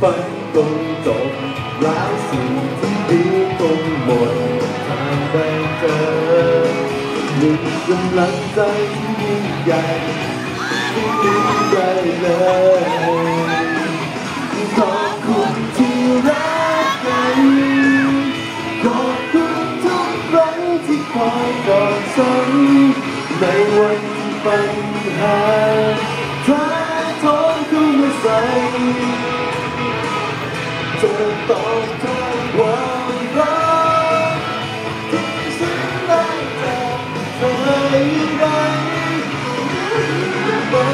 ฝันคงจบแล้วสิ่งที่ดีคงหมดทางได้เจอมีกำลังใจที่ยิ่งใหญ่ที่ยิ่งใหญ่เลยขอบคุณที่รักกันขอบคุณทุกครั้งที่คอยกอดฉันในวันที่ปัญหา จะตอบแทนความรักที่ฉันได้จากเธออย่างไรไม่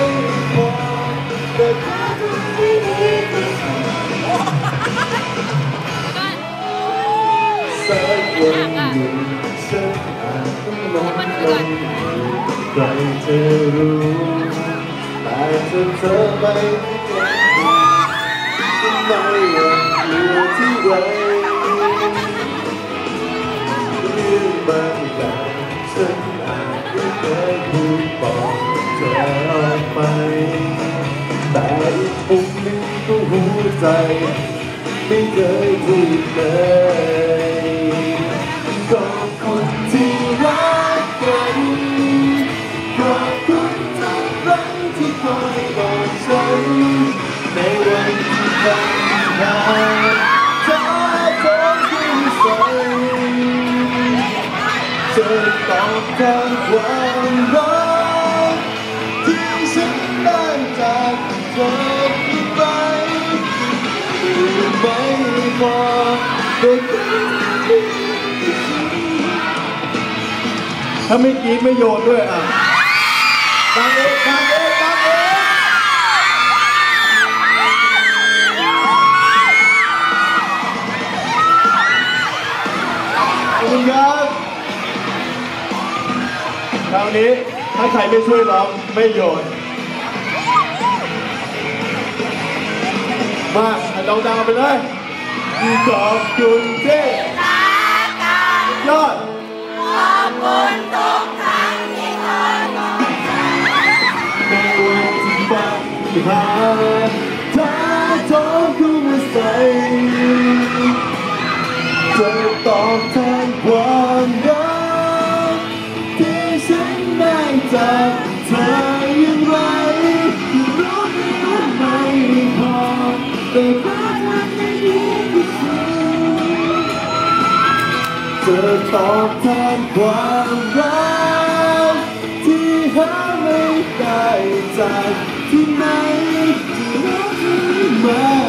พอแต่เธอทำให้ดีที่สุดสักวันหนึ่งฉันอาจต้องลงลงใครจะรู้แต่ถ้าเธอไม่เก่งไม่ ออกไป แต่อีกมุมหนึ่งก็หัวใจ ไม่เคยพูดเลยขอบคุณที่รักกันขอบคุณทุกครั้งที่คอยบอกฉันในวันที่ปัญหาท้าทองที่ใส่จะตอบแทนความรัก ถ้าไม่กรีดไม่โยนด้วยอะดังเองดังเองดังเองขอบคุณครับคราวนี้ถ้าใครไม่ช่วยร้องไม่โยนมาให้เราดาวไปเลยขอบคุณที่ย ผ่าถ้าท้องคุณใสจะตอบแทนความรักที่ฉันได้จากเธออย่างไรรู้ดีว่าไม่พอแต่ก็ทำได้ดีที่สุดจะตอบแทนความรักที่หาไม่ได้จาก bay